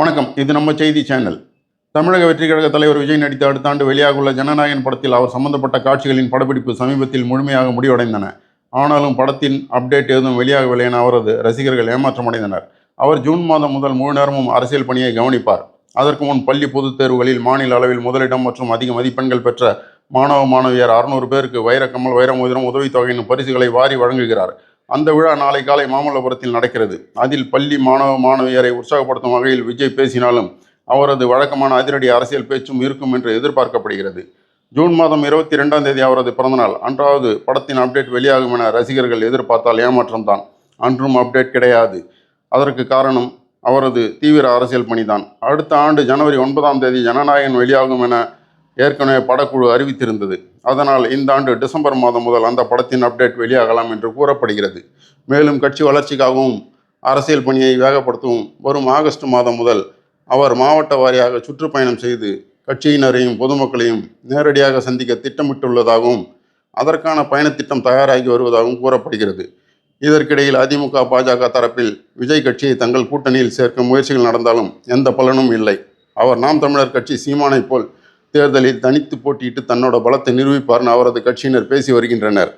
வணக்கம். இது நம்ம செய்தி சேனல். தமிழக வெற்றி கழக தலைவர் விஜய் நடித்த அடுத்த ஆண்டு வெளியாகுள்ள ஜனநாயகன் படத்தில் அவர் சம்பந்தப்பட்ட காட்சிகளின் படப்பிடிப்பு சமீபத்தில் முழுமையாக முடிவடைந்தன. ஆனாலும் படத்தின் அப்டேட் எதுவும் வெளியாகவில்லை என அவரது ரசிகர்கள் ஏமாற்றமடைந்தனர் அவர் ஜூன் மாதம் முதல் முழு நேரமும் அரசியல் பணியை கவனிப்பார். அதற்கு முன் பள்ளி பொதுத் தேர்வுகளில் மாநில அளவில் முதலிடம் மற்றும் அதிக மதிப்பெண்கள் பெற்ற மாணவ மாணவியர் அறுநூறு பேருக்கு வைரக்கமல் வைரமோதிரம் உதவித்தொகையின் பரிசுகளை வாரி வழங்குகிறார். அந்த விழா நாளை காலை மாமல்லபுரத்தில் நடக்கிறது. அதில் பள்ளி மாணவ மாணவியரை உற்சாகப்படுத்தும் வகையில் விஜய் பேசினாலும் அவரது வழக்கமான அதிரடி அரசியல் பேச்சும் இருக்கும் என்று எதிர்பார்க்கப்படுகிறது. ஜூன் மாதம் இருபத்தி ரெண்டாம் தேதி அவரது பிறந்தநாள். அன்றாவது படத்தின் அப்டேட் வெளியாகும் என ரசிகர்கள் எதிர்பார்த்தால் ஏமாற்றம்தான். அன்றும் அப்டேட் கிடையாது. அதற்கு காரணம் அவரது தீவிர அரசியல் பணிதான். அடுத்த ஆண்டு ஜனவரி ஒன்பதாம் தேதி ஜனநாயகன் வெளியாகும் என ஏற்கனவே படக்குழு அறிவித்திருந்தது. அதனால் இந்த ஆண்டு டிசம்பர் மாதம் முதல் அந்த படத்தின் அப்டேட் வெளியாகலாம் என்று கூறப்படுகிறது. மேலும் கட்சி வளர்ச்சிக்காகவும் அரசியல் பணியை வேகப்படுத்தவும் வரும் ஆகஸ்ட் மாதம் முதல் அவர் மாவட்ட வாரியாக சுற்றுப்பயணம் செய்து கட்சியினரையும் பொதுமக்களையும் நேரடியாக சந்திக்க திட்டமிட்டுள்ளதாகவும் அதற்கான பயணத்திட்டம் தயாராகி வருவதாகவும் கூறப்படுகிறது. இதற்கிடையில் அதிமுக பாஜக தரப்பில் விஜய் கட்சியை தங்கள் கூட்டணியில் சேர்க்க முயற்சிகள் நடந்தாலும் எந்த பலனும் இல்லை. அவர் நாம் தமிழர் கட்சி சீமானைப் போல் தேர்தலில் தனித்து போட்டியிட்டு தன்னோட பலத்தை நிரூபிப்பார்னு அவரது கட்சியினர் பேசி வருகின்றனர்.